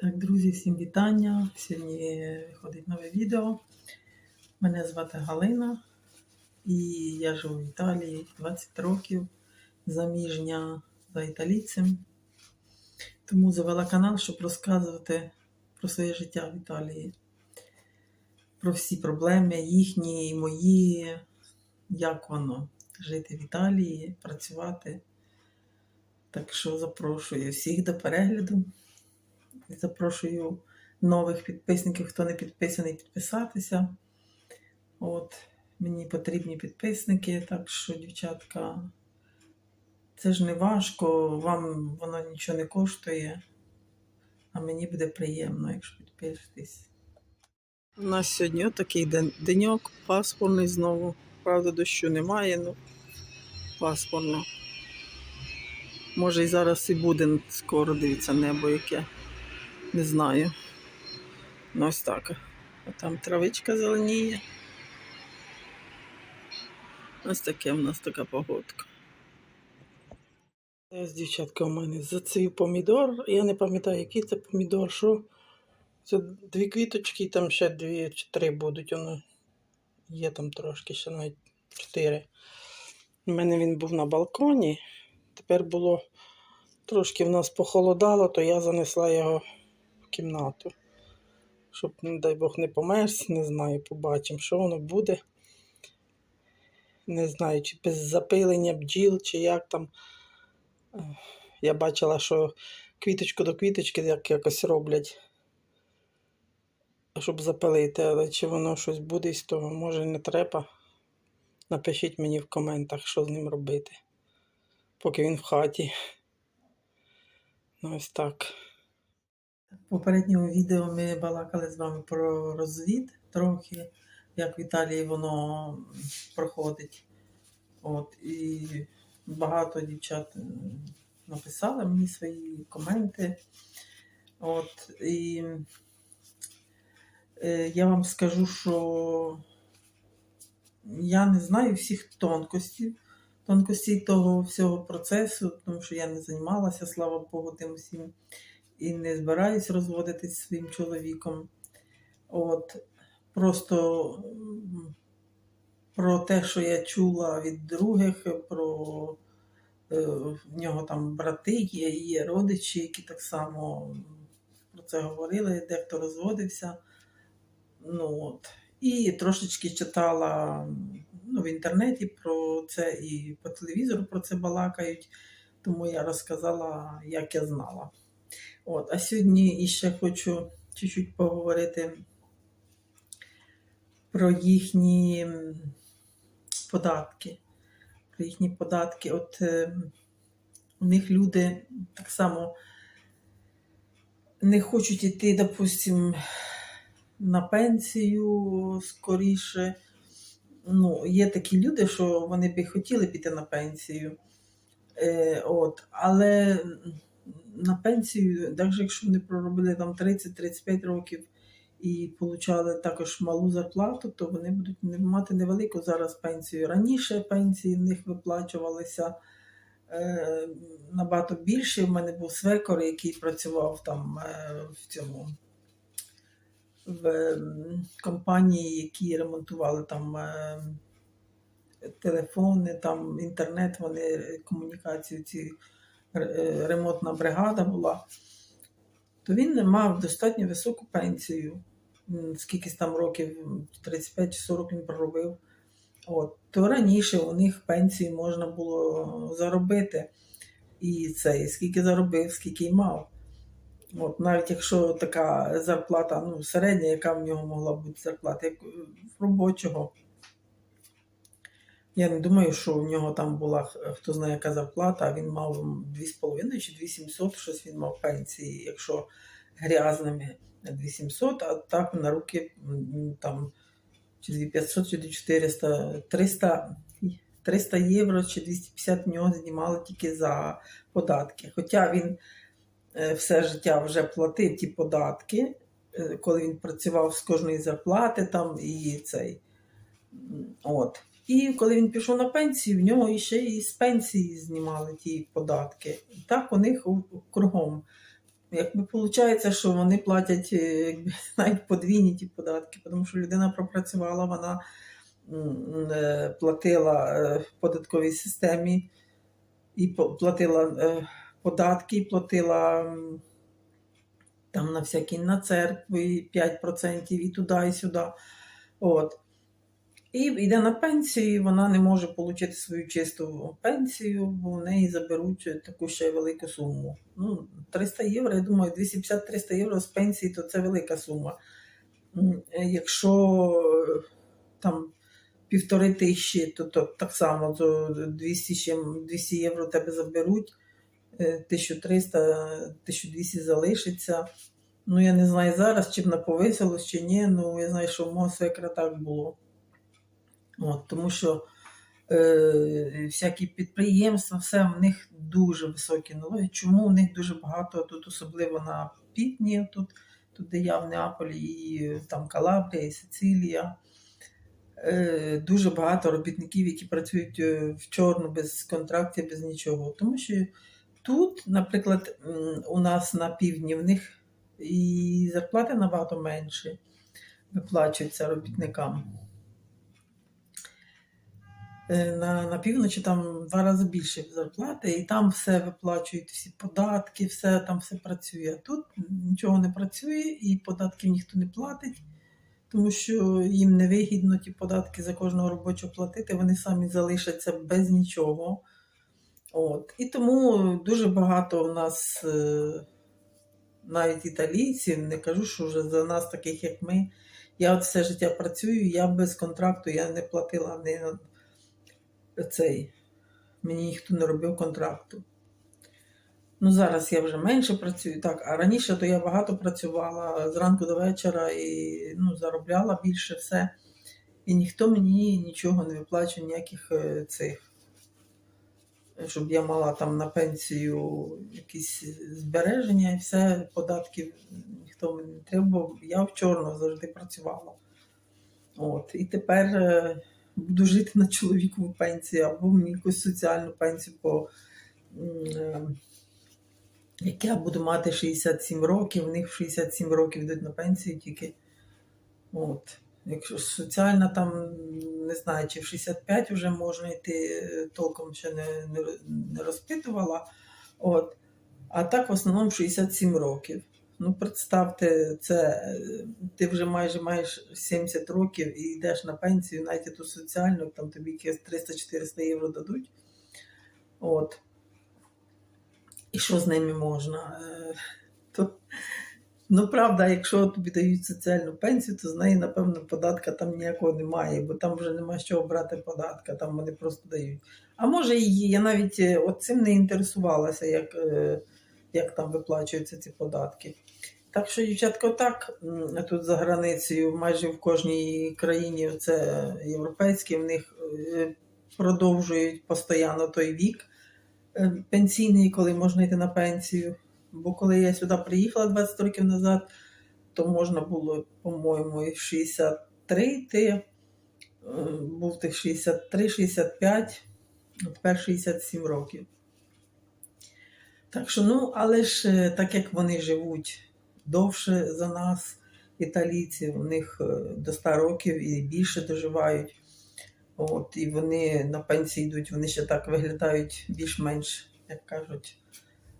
Так, друзі, всім вітання. Сьогодні виходить нове відео. Мене звати Галина і я живу в Італії 20 років, заміжня за італійцем. Тому завела канал, щоб розказувати про своє життя в Італії, про всі проблеми, їхні і мої, як воно жити в Італії, працювати. Так що запрошую всіх до перегляду. Запрошую нових підписників, хто не підписаний, підписатися. От, мені потрібні підписники, так що, дівчатка, це ж не важко, вам воно нічого не коштує, а мені буде приємно, якщо підпишетесь. У нас сьогодні такий день, деньок, пасмурний знову. Правда, дощу немає, ну пасмурно. Може і зараз і буде скоро, дивіться, небо яке. Не знаю. Ну ось так. А там травичка зеленіє. Ось таке в нас така погодка. Ось, дівчатка, у мене зацвів помідор. Я не пам'ятаю, який це помідор, що. Це дві квіточки, там ще дві чи три будуть. Воно є там трошки, ще навіть чотири. У мене він був на балконі. Тепер було трошки в нас похолодало, то я занесла його кімнату. Щоб, не дай Бог, не померз, не знаю, побачимо, що воно буде. Не знаю, чи без запилення бджіл, чи як там. Е, Я бачила, що квіточку до квіточки як якось роблять, щоб запилити, але чи воно щось буде з того, може не треба. Напишіть мені в коментах, що з ним робити, поки він в хаті. Ну, ось так. В попередньому відео ми балакали з вами про розвід трохи, як в Італії воно проходить. От, і багато дівчат написали мені свої коменти. От, і е, я вам скажу, що я не знаю всіх тонкостей, тонкостей того всього процесу, тому що я не займалася, слава Богу, тим усім і не збираюсь розводитись своїм чоловіком. От просто про те, що я чула від других, про е, в нього там брати є, є родичі, які так само про це говорили, дехто розводився. Ну, от. І трошечки читала ну, в інтернеті про це і по телевізору про це балакають, тому я розказала, як я знала. От, а сьогодні іще хочу чуть-чуть поговорити про їхні податки. Про їхні податки. От е, у них люди так само не хочуть йти, допустим, на пенсію скоріше. Ну, є такі люди, що вони б хотіли піти на пенсію. Е, от, але на пенсію, навіть якщо вони проробили там 30-35 років і отримали також малу зарплату, то вони будуть мати невелику зараз пенсію. Раніше пенсії в них виплачувалися е, набагато більше. У мене був свекор, який працював там е, в цьому в ем, компанії, які ремонтували там е, телефони, там інтернет, вони е, комунікацію, ці ремонтна бригада була, то він не мав достатньо високу пенсію. Скільки там років, 35 чи 40 він проробив. От. То раніше у них пенсію можна було заробити. І це, і скільки заробив, скільки й мав. От, навіть якщо така зарплата, ну, середня, яка в нього могла бути зарплата, як робочого. Я не думаю, що у нього там була хто знає, яка зарплата, він мав 2,5 чи 2,700, щось він мав пенсії, якщо грязними 2,700, а так на руки там чи 2,500, чи 2,400, 300, 300 євро чи 250 в нього знімали тільки за податки. Хоча він е, все життя вже платив ті податки, е, коли він працював з кожної зарплати там і цей. От. І коли він пішов на пенсію, в нього ще і з пенсії знімали ті податки. І так у них кругом. якби виходить, що вони платять е, якби, навіть подвійні ті податки, тому що людина пропрацювала, вона е, платила е, в податковій системі і платила податки, і платила там на всякі на церкву 5% і туди, і сюди. От. І йде на пенсію, вона не може отримати свою чисту пенсію, бо в неї заберуть таку ще велику суму. Ну, 300 євро, я думаю, 250-300 євро з пенсії, то це велика сума. Е, Якщо е, там півтори тисячі, то, то так само то 200, 200 євро тебе заберуть, е, 1300-1200 залишиться. Ну, я не знаю зараз, чи б повисилось, чи ні. Ну, я знаю, що в мого свекра так було. От, тому що е, всякі підприємства, все в них дуже високі налоги. Чому в них дуже багато тут, особливо на півдні, тут, тут де я в Неаполі, і там Калабрія, і Сицилія. Е, дуже багато робітників, які працюють е, в чорну, без контрактів, без нічого. Тому що тут, наприклад, у нас на півдні в них і зарплати набагато менші виплачуються робітникам. Е, На, на півночі там два рази більше зарплати, і там все виплачують, всі податки, все там все працює. Тут нічого не працює, і податків ніхто не платить, тому що їм невигідно ті податки за кожного робочого платити, вони самі залишаться без нічого. От. І тому дуже багато у нас е, навіть італійців, не кажу, що вже за нас, таких як ми. Я от все життя працюю, я без контракту, я не платила на цей. Мені ніхто не робив контракту. Ну, зараз я вже менше працюю, так, а раніше то я багато працювала зранку до вечора і ну, заробляла більше все. І ніхто мені нічого не виплачує, ніяких е, цих, щоб я мала там на пенсію якісь збереження і все, податків ніхто мені не треба, я в чорно завжди працювала. От. І тепер е, буду жити на чоловікову пенсію або мені якусь соціальну пенсію, по, е, як я буду мати 67 років, в них в 67 років йдуть на пенсію тільки. От. Якщо соціальна там, не знаю, чи в 65 вже можна йти, е, толком ще не, не, не розпитувала. От. А так в основному 67 років. Ну, представте, це е, ти вже майже маєш 70 років і йдеш на пенсію, навіть ту соціальну, там тобі якісь 300-400 євро дадуть. От. І що з ними можна? Е, То, ну, правда, якщо тобі дають соціальну пенсію, то з неї, напевно, податка там ніякого немає, бо там вже нема з чого брати податка, там вони просто дають. А може є. Я навіть е, от цим не інтересувалася, як, як там виплачуються ці податки. Так що, дівчатка, так, тут за границею, майже в кожній країні, це європейські, в них е, продовжують постійно той вік е, пенсійний, коли можна йти на пенсію. Бо коли я сюди приїхала 20 років назад, то можна було, по-моєму, і в 63 йти. Е, Був тих 63-65, а тепер 67 років. Так що, ну, але ж е, так як вони живуть довше за нас, італійці, у них е, до 100 років і більше доживають. От, і вони на пенсії йдуть, вони ще так виглядають більш-менш, як кажуть,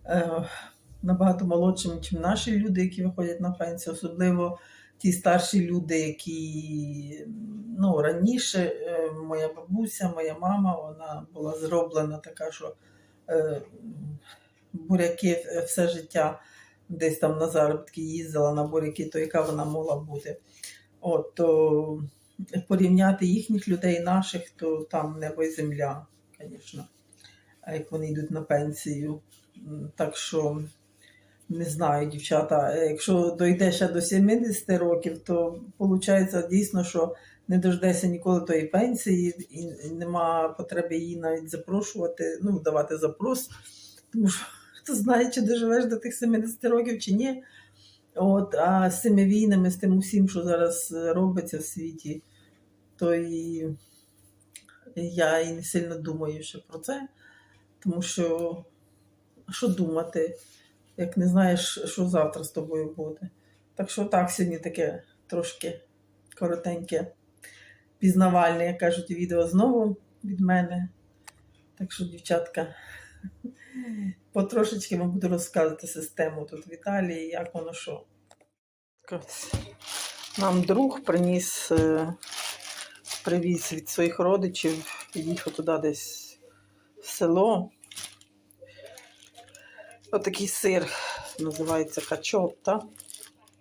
е, набагато молодшими, ніж наші люди, які виходять на пенсію, особливо ті старші люди, які ну, раніше е, моя бабуся, моя мама, вона була зроблена така, що е, буряки все життя десь там на заробітки їздила на буряки, то яка вона могла бути. От, то порівняти їхніх людей, наших, то там небо і земля, звісно, як вони йдуть на пенсію. Так що не знаю, дівчата, е, якщо дойде ще до 70 років, то виходить дійсно, що не дождеться ніколи тої пенсії, і нема потреби її навіть запрошувати, ну, давати запрос, тому що хто знає, чи доживеш до тих 70 років чи ні. От, а з цими війнами, з тим усім, що зараз е, робиться в світі, то і я і не сильно думаю ще про це, тому що що думати? як не знаєш, що завтра з тобою буде. Так що так, сьогодні таке трошки коротеньке, пізнавальне, як кажуть, відео знову від мене. Так що, дівчатка, потрошечки вам буду розказувати систему тут в Італії, як воно що. Нам друг приніс, е, привіз від своїх родичів, їхав туди десь в село. Отакий сир називається качотта.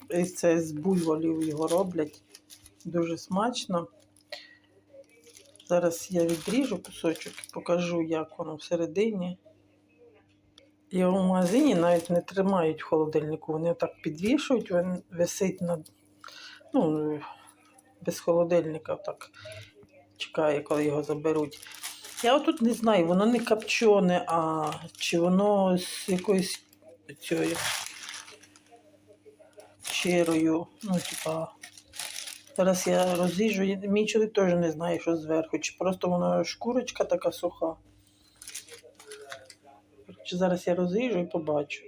І це з буйволів його роблять. Дуже смачно. Зараз я відріжу кусочок і покажу, як воно всередині. Його в магазині навіть не тримають в холодильнику. Вони так підвішують, він висить над, ну, без холодильника, так чекає, коли його заберуть. Я отут не знаю, воно не копчене, а чи воно з якоюсь цією черою. Ну, типа. Зараз я розріжу. Мій чоловік теж не знає, що зверху. Чи просто воно шкурочка така суха. Коротше, зараз я розріжу і побачу.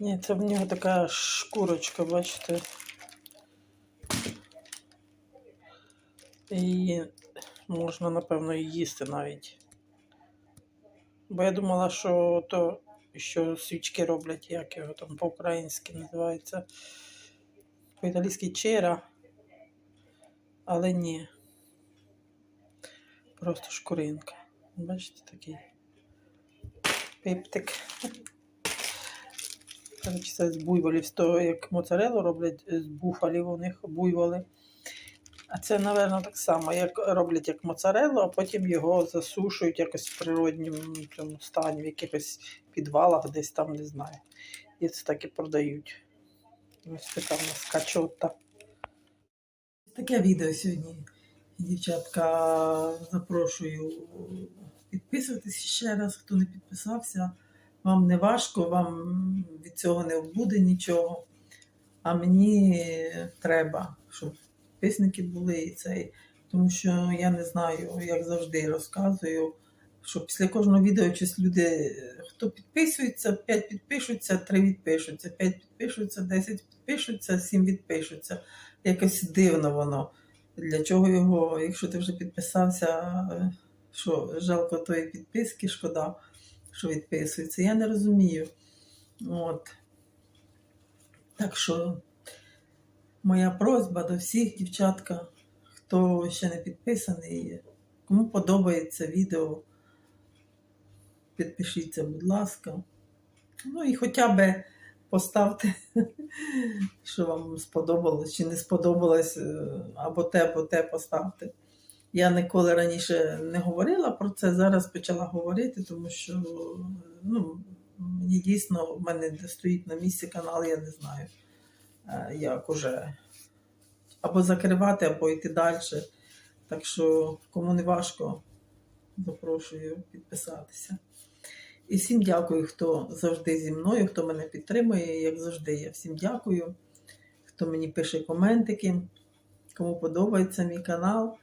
Ні, це в нього така шкурочка, бачите. Її можна, напевно, і їсти навіть. Бо я думала, що то, що свічки роблять, як його там по-українськи називається. По-італійськи чера. Але ні. Просто шкуринка. Бачите, такий Коротше, це з буйволів, того, як моцарелу роблять з буфалів у них буйволи. А це, напевно, так само, як роблять як моцарелу, а потім його засушують якось в природньому стані, в якихось підвалах, десь там, не знаю. І це так і продають. Ось така в нас качота. Таке відео сьогодні. Дівчатка, запрошую підписуватись ще раз, хто не підписався. Вам не важко, вам від цього не буде нічого. А мені треба, щоб підписники були і цей. Тому що я не знаю, як завжди розказую, що після кожного відео щось люди, хто підписується, 5 підпишуться, 3 відпишуться, 5 підпишуться, 10 підпишуться, 7 відпишуться. Якось дивно воно. Для чого його, якщо ти вже підписався, що жалко тої підписки, шкода, що відписується. Я не розумію. От. Так що моя просьба до всіх, дівчатка, хто ще не підписаний, кому подобається відео, підпишіться, будь ласка. Ну і хоча б поставте, що вам сподобалось чи не сподобалось, е, або те, або те поставте. Я ніколи раніше не говорила про це, зараз почала говорити, тому що ну, мені дійсно в мене стоїть на місці канал, я не знаю, е, як уже або закривати, або йти далі. Так що, кому не важко, запрошую підписатися. І всім дякую, хто завжди зі мною, хто мене підтримує, як завжди. Я всім дякую, хто мені пише коментики, кому подобається мій канал.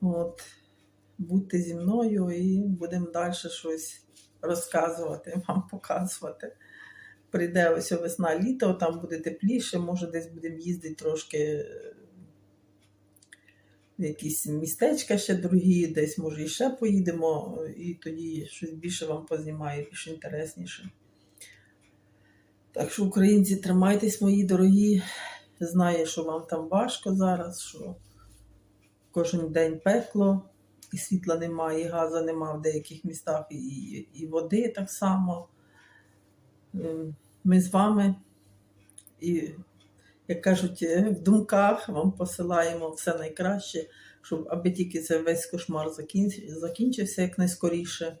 От. Будьте зі мною і будемо далі щось розказувати, вам показувати. Прийде ось весна літо, там буде тепліше, може десь будемо їздити трошки в якісь містечка ще другі, десь, може, і ще поїдемо, і тоді щось більше вам познімаю, більш інтересніше. Так що, українці, тримайтесь, мої дорогі. Знаю, що вам там важко зараз, що кожен день пекло, і світла немає, і газу немає в деяких містах, і, і води так само. Ем, Ми з вами. І як кажуть, е, в думках вам посилаємо все найкраще, щоб аби тільки цей весь кошмар закінчився якнайскоріше.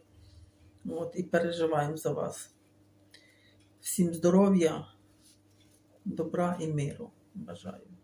От, і переживаємо за вас. Всім здоров'я, добра і миру. Бажаю.